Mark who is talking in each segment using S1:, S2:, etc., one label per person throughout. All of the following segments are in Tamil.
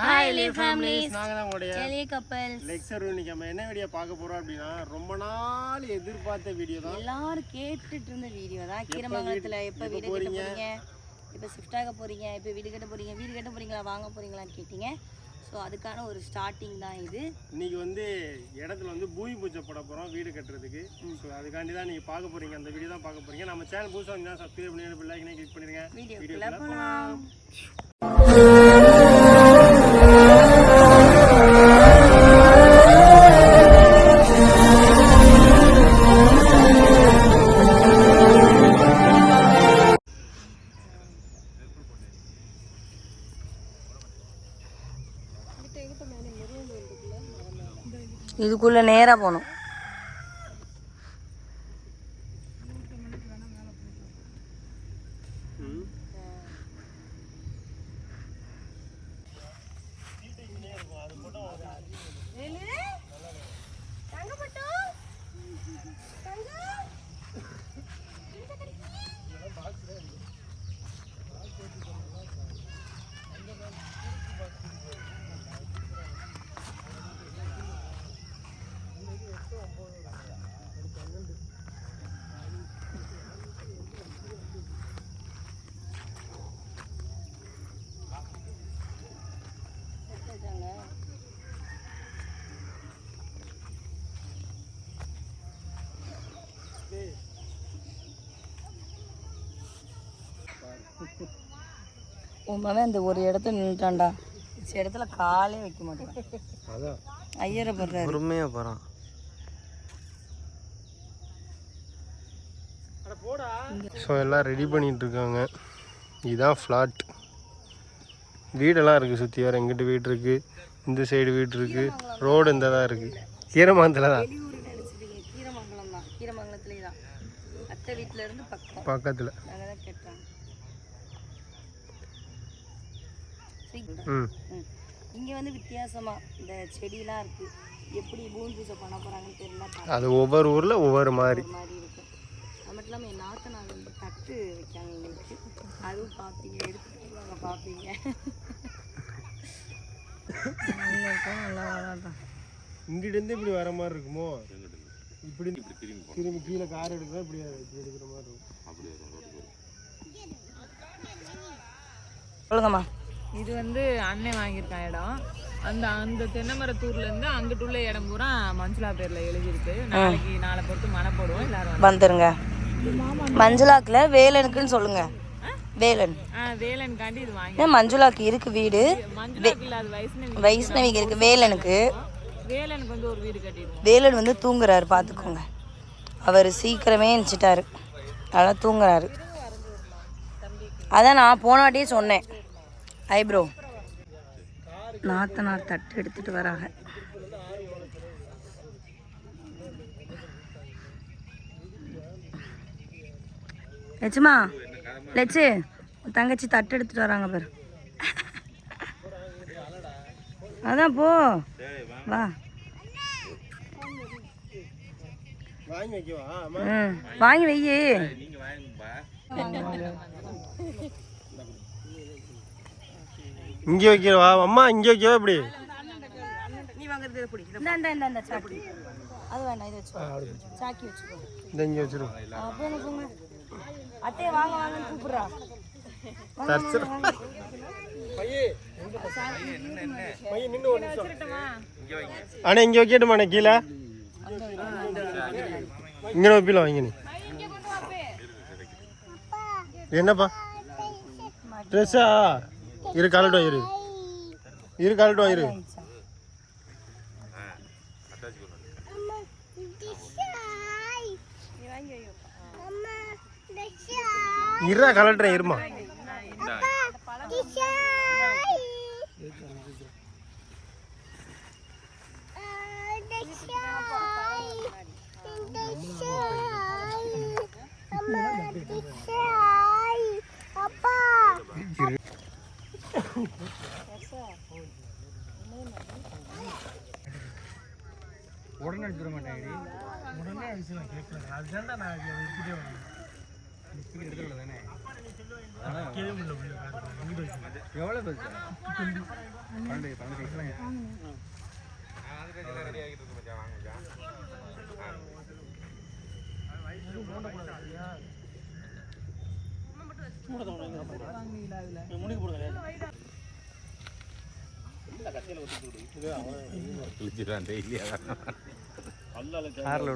S1: ஹாய் லே ஃபேமிலிஸ்
S2: நாங்க தான் உங்களுடைய
S1: எளிய கப்பல்ஸ்
S2: லெக்சர் இன்னைக்கு நம்ம என்ன வீடியோ பார்க்க போறோம் அப்படின்னா ரொம்ப நாள் எதிர்பார்த்த வீடியோ தான்.
S1: எல்லாரும் கேட்டுட்டு இருந்த வீடியோ தான். கீரமங்கலத்துல எப்ப வீடு கட்ட போறீங்க? எப்ப ஷிஃப்ட் ஆக போறீங்க? எப்ப வீடு கட்ட போறீங்க? வீடு கட்ட போறீங்களா? வாங்க போறீங்களான்னு கேட்டீங்க. ஸோ அதுக்கான ஒரு ஸ்டார்டிங் தான் இது.
S2: இன்னைக்கு வந்து இடத்துல வந்து பூமி பூஜை போட போறோம் வீடு கட்டுறதுக்கு. ஸோ அதுக்காண்டி தான் நீங்க பார்க்க போறீங்க. அந்த வீடியோ தான் பார்க்க போறீங்க. நம்ம சேனல் புதுசாக இருந்தால் சப்ஸ்கிரைப் பண்ணி பெல் ஐக்கனை கிளிக்
S1: போகலாம் இதுக்குள்ள
S2: നേരെ
S1: പോകണം மகன் இந்த ஒரு இடத்துல நின்றுட்டான்டா இந்த இடத்துல காலே வைக்க மாட்டான். ஐயரை படுறாரு.
S3: பொறுமையா போறான்.
S2: ஸோ எல்லாம் ரெடி பண்ணிட்டு இருக்காங்க இதுதான் ஃப்ளாட் வீடெல்லாம் இருக்குது சுற்றி வேறு எங்கிட்ட வீடு இருக்குது இந்த சைடு வீடு இருக்குது ரோடு இந்த தான் இருக்குது கீரமாந்தில் தான்
S1: கீரமங்கலம் தான். கீரமங்கலத்துலேயே தான். அத்தை வீட்டுல இருந்து பக்கம்.
S2: பக்கத்தில்
S1: நாங்கள் தான் கேட்டோம்
S2: ம்
S1: இங்கே வந்து வித்தியாசமா இந்த செடியெல்லாம் இருக்கு. எப்படி பூமி பூஜை பண்ண போறாங்கன்னு தெரியல
S2: அது ஒவ்வொரு ஊரில் ஒவ்வொரு மாதிரி.
S1: மாதிரி இருக்கும் அது மட்டும் இல்லாமல் என் நாத்தனார் வந்து தட்டு வைக்காங்க எங்களுக்கு. அதுவும் பார்ப்பீங்க எடுத்துட்டு பார்ப்பீங்க
S2: இங்கிட்டேருந்து இப்படி வர மாதிரி இருக்குமோ? இப்படி திரும்பி கீழே கார் எடுக்கிறா இப்படி இப்படி எடுக்கிற மாதிரி இருக்கும்.
S1: சொல்லுங்கம்மா.
S4: இது வந்து அண்ணன் வாங்கியிருக்கான் இடம். அந்த அந்த தென்னைமரத்தூர்ல இருந்து அங்கிட்டு உள்ள இடம் பூரா மஞ்சுளா பேர்ல எழுதியிருக்கு. நாளைக்கு நாளை பொறுத்து மனை போடுவோம் எல்லாரும் வந்து-
S1: வந்துருங்க. மஞ்சுளாக்கில் வேலனுக்குன்னு சொல்லுங்க. வேலன்.
S4: ஆ வேலன் காண்டி இது வாங்கி
S1: மஞ்சுளாக்கு இருக்கு வீடு? வைஷ்ணவிக்கு இருக்கு வேலனுக்கு.
S4: வேலனுக்கு வந்து ஒரு வீடு கட்டிடுவோம்.
S1: வேலன் வந்து தூங்குறாரு பார்த்துக்கோங்க அவர் சீக்கிரமே எந்திச்சிட்டாரு அதெல்லாம் தூங்குறாரு. அதான் நான் போனாட்டியே சொன்னேன். ஐப்ரோ நாத்தனார் தட்டு எடுத்துட்டு வராங்க. லட்சுமா லட்சு உன் தங்கச்சி தட்டு எடுத்துட்டு வராங்க பாரு. அதான் போ. வா.
S2: வாங்கி
S1: வையி.
S2: இங்கே வைக்கவா அம்மா இங்கே வைக்கவா இப்படி?
S1: அது வேண்டாம் இது வச்சுக்கோ. சாக்கி வச்சுக்கோ.
S2: இந்த இங்கே வச்சிரும்
S1: போங்க போங்க வாங்க வாங்கன்னு கூப்பிடுறா.
S2: தரிசன அண்ணா இங்கே வைக்கட்டுமாண்ணே கீழே? இங்கே வைப்பில வாங்க நீ. என்னப்பா? ட்ரெஸ்ஸா? இரு கலட்டும் இரு. இரு கலட்டும் இரு. இருடா கலட்டுறேன் இருமா. அடிச்சு நான் எடுத்துட்டே வரேன்
S3: எவ்வளோ பேசு பன்னெண்டு
S2: காரில்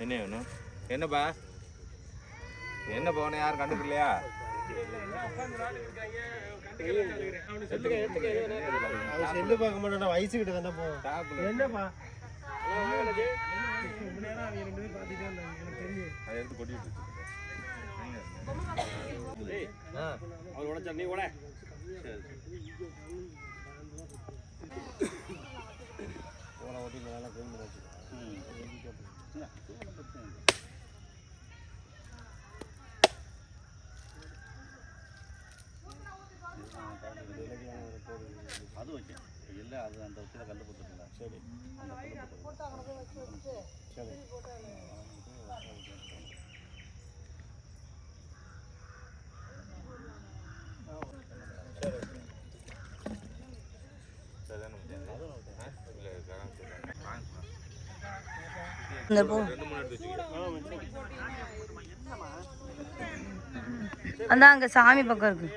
S5: என்ன வேணும் என்னப்பா? என்ன போன? யாரும் கண்டுக்கலையா
S2: செல்லு பார்க்க மாட்டான் வயசு கிட்ட தானே போவோம் என்னப்பா?
S5: அதை எடுத்து கொட்டிட்டு இருக்கு.
S3: அது ஓகே இல்லை அது அந்த வச்சு கண்டு போட்டுருக்கல சரி சரி
S1: இந்த போ அந்த அங்க சாமி பக்கம் இருக்கு.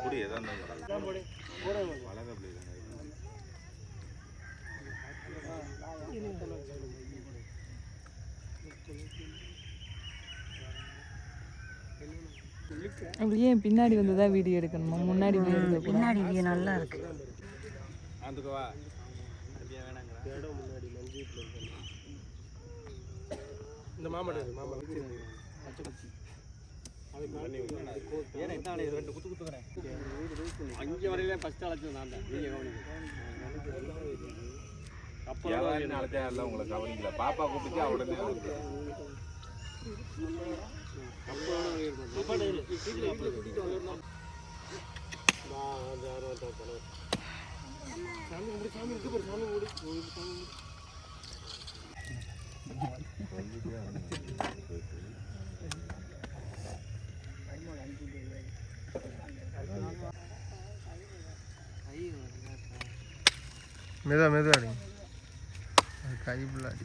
S5: குடி பிள்ளை
S4: அப்படியே பின்னாடி வந்து தான் வீடியோ எடுக்கணுமா? முன்னாடி எடுக்க
S1: பின்னாடி view நல்லா இருக்கு.
S2: இந்த
S3: குத்து குத்துக்கிறேன் அங்கே வரையில ஃபஸ்ட்டு அழைச்சது நான் தான் நீங்கள்
S5: எல்லாம் உங்களை கவனிக்கல. பாப்பா கூப்பிட்டு உடனே வந்து.
S2: மெதுவா மெதுவா அடி. அது கை
S5: பிள்ளாடி.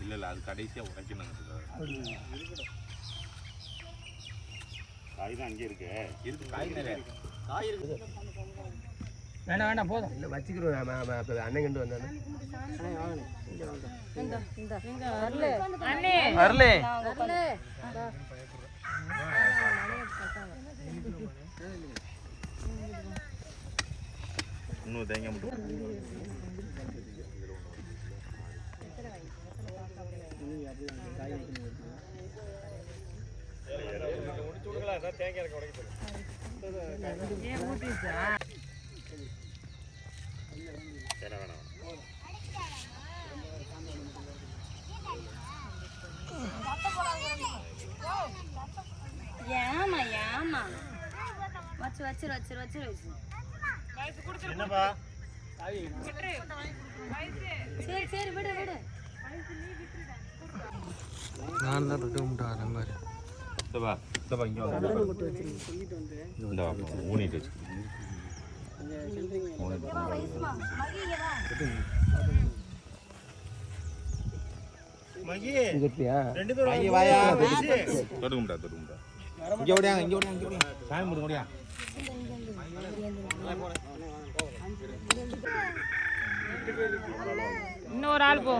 S5: இல்ல இல்ல அது கடைசியா உடைக்கணும்
S3: காய் தான் அங்கே இருக்கு.
S5: இருக்கு காய் நிறைய
S2: வேணாம் வேணாம் போதும். இல்லை வச்சுக்கிறோம். அண்ணன் கண்டு வந்தானே.
S4: அண்ணே.
S2: வரலே.
S5: இன்னும் தேங்காய் மட்டும்.
S1: ஏமா ஏமா வச்சு வச்சிரு வச்சிரு வச்சிரு வச்சிரு
S2: என்னப்பா?
S1: சரி சரி விடு விடு.
S2: நான் தான் ரெண்டு கும்பிட்டு வரேன்
S5: வா இந்த வா இங்க வா. இந்த வா ஊனிட்டு வச்சு
S2: மகி
S3: இருப்பியா
S2: ரெண்டு பேரும்
S5: ஐயா வாயா. தொடுக்கும்டா தொடுக்கும்டா இங்க ஓடியா இங்க ஓடியா இங்க ஓடியா. சாமி முடியும் ஓடியா.
S4: இன்னொரு ஆள் போ.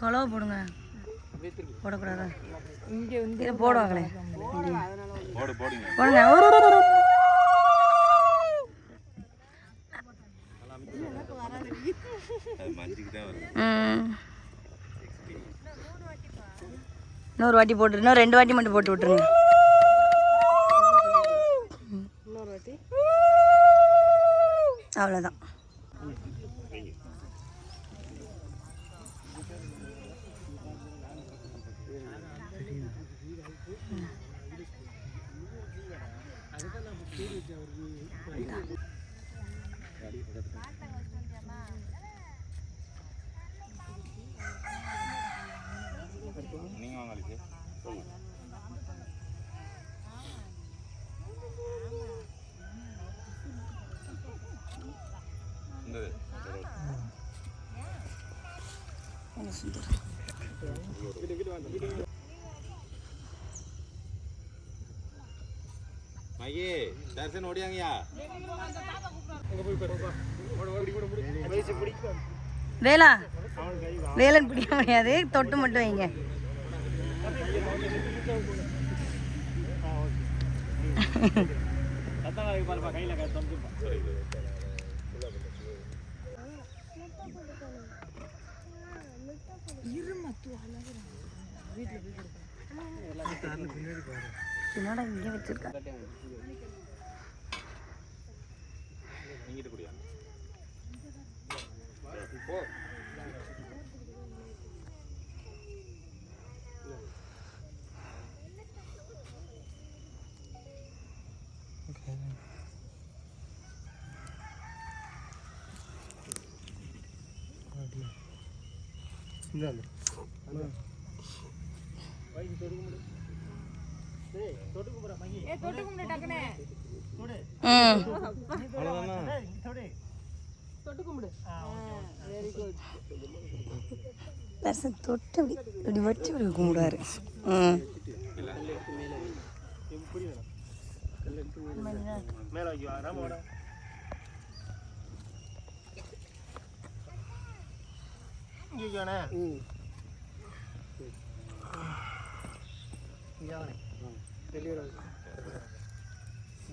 S1: கலவை போடுங்க. போடக்கூடாதா?
S4: இங்க வந்து
S1: இதை போடுவாங்களே
S5: போடு போடுங்க.
S1: இன்னொரு வாட்டி போட்டு இன்னும் ரெண்டு வாட்டி மட்டும் போட்டு விட்டுருங்க. அவ்வளோதான்
S5: நீங்க வாங்க அலிக்கு மகி
S1: வேலா வேலன் பிடிக்க முடியாது தொட்டு மட்டும் வைங்க. என்னடா இங்கே வச்சிருக்க
S5: நீங்கிட்டு குடியா
S2: இந்தாங்க
S4: ஏ தொட்டு கும்பிடு டக்குனே
S1: ம்
S4: தொட்டு கும்பிடு வெரி குட்
S1: தர்சன் தொட்டு அப்படி இப்படி வச்சு இப்படி கும்பிடுவாரு. ம்.
S2: மேலே வைக்கவா ராம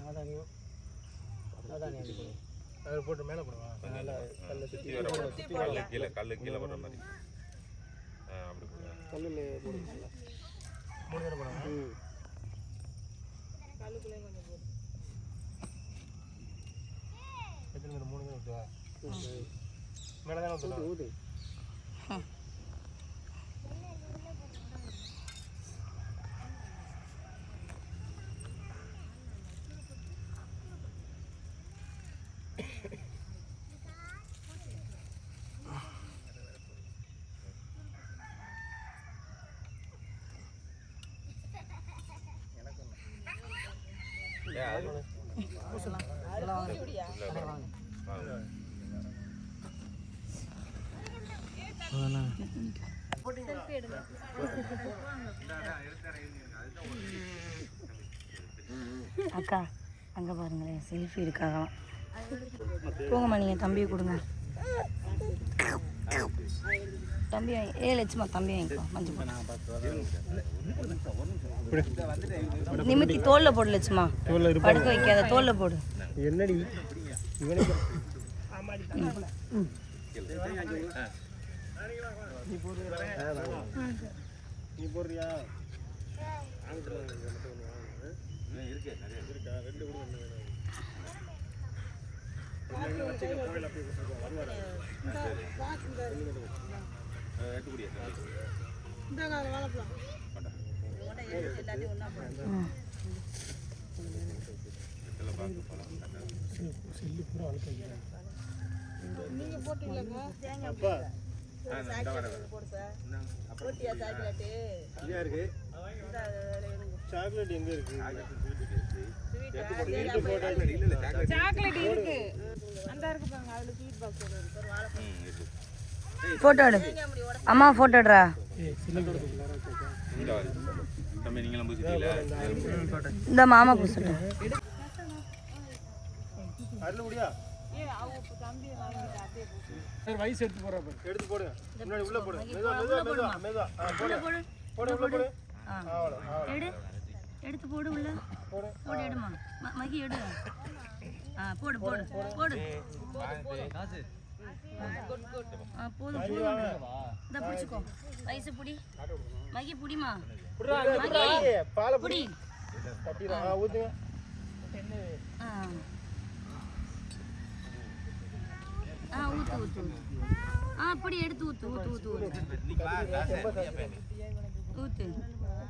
S2: வாடா இங்கே வைக்கவானே அதில் போட்டு மேலே போடுவா? மேலே கல்லை சுற்றி
S5: கல்லு கீழே கல்லு கீழே வர்ற மாதிரி. ஆ, அப்படி போடு.
S2: கல்லில் போடுவீங்களா மூணு தடவை போடுவாங்க? எத்தனை பேர்? மூணு பேர் ஊற்றுவா மேலே தானே ஊற்றுவா
S1: அக்கா அங்கே பாருங்களேன் செல்ஃபி இருக்காகலாம் போங்கம்மா நீங்கள் தம்பியை கொடுங்க. தம்பி வாங்கி ஏ லட்சுமா தம்பி வாங்கிக்கோ மஞ்சள் நிமித்தி தோல்ல போடு லட்சுமா. படுக்க வைக்காத தோல்ல போடு.
S2: என்னடி? இவனுக்கு நீ போடுறியா
S5: இருக்கு.
S2: ரெண்டு கூட செல்லு பூரா அழுக்க அப்பா
S5: ஆ, இந்த வர வர
S2: இங்கே இருக்கு? சாக்லேட் எங்கே இருக்கு?
S5: சாக்லேட்
S4: இருக்கு.
S1: ஃபோட்டோ எடு. அம்மா ஃபோட்டோ எடுறா.
S5: இந்த
S1: மாமா பூசட்டும்
S2: வயசு எடுத்து போடுற பாரு. எடுத்து போடு. முன்னாடி உள்ள போடு. மெதுவா
S1: உள்ள
S2: மெதுவா மெதுவா? மெதுவா
S1: போடு.
S2: உள்ள
S1: எடு. எடுத்து போடு உள்ள. போடு. எடுமா. மகி எடு. போடு போடு போடு. ஆ போதும் போதும். இந்த பிடிச்சிக்கோ. வயசு புடி. மகி புடிமா? புடி.
S2: ஆ,
S1: ஊத்து. ஊத்து ஆ அப்படி எடுத்து ஊத்து ஊத்து ஊத்து ஊத்து. ஊத்து.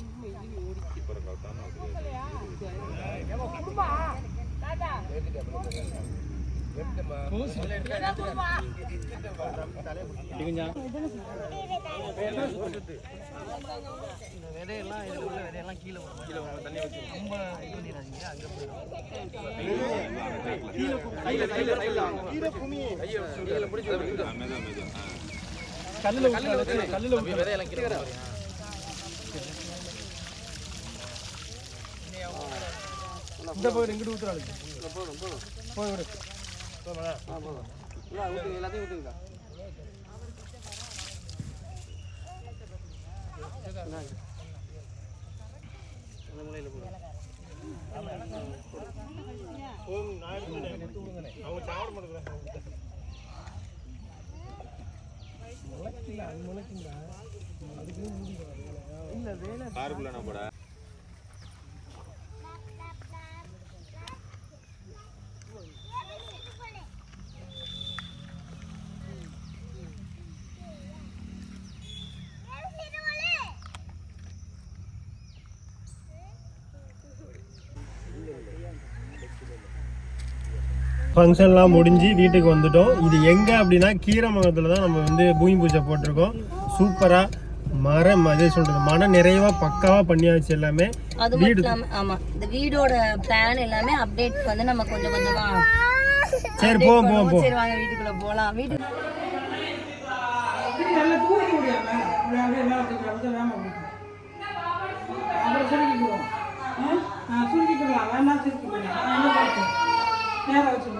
S2: ஆ ஓகே பிடிச்சி பிடிச்சி இப்படி கையை தலை நின்றுச்சாப்பா
S5: தலை நிக்கல
S2: தலையை பிடி நீ அவனை மட்டும் பிடி கல்லில் கல்லில் இந்த போய் இங்கிட்டு ஊத்துறாரு போய் விடு.
S3: எல்லாத்தையும் ஊற்றுங்க
S2: அவங்க சாப்பிட மாட்டேங்கிறாங்க
S5: காருக்குள்ள நான் போட?
S2: ஃபங்க்ஷன்லாம் முடிஞ்சு வீட்டுக்கு வந்துட்டோம். இது எங்கே அப்படின்னா கீரமங்கலத்தில் தான் நம்ம வந்து பூமி பூஜை போட்டிருக்கோம். சூப்பராக மரம் அதே சொல்கிறது மன நிறைவாக பக்காவாக பண்ணியாச்சு எல்லாமே.
S1: அது இல்லாம ஆமா இந்த வீடோட பிளான் எல்லாமே அப்டேட் வந்து நம்ம கொஞ்சம் கொஞ்சமா
S2: சரி
S1: update
S2: போவோம் போவோம்
S1: சரி வாங்க வீட்டுக்குள்ள போலாம்.
S6: ஆ சுருக்கிக்கலாம் வேணா சுருக்கிக்கலாம் நேராக வச்சு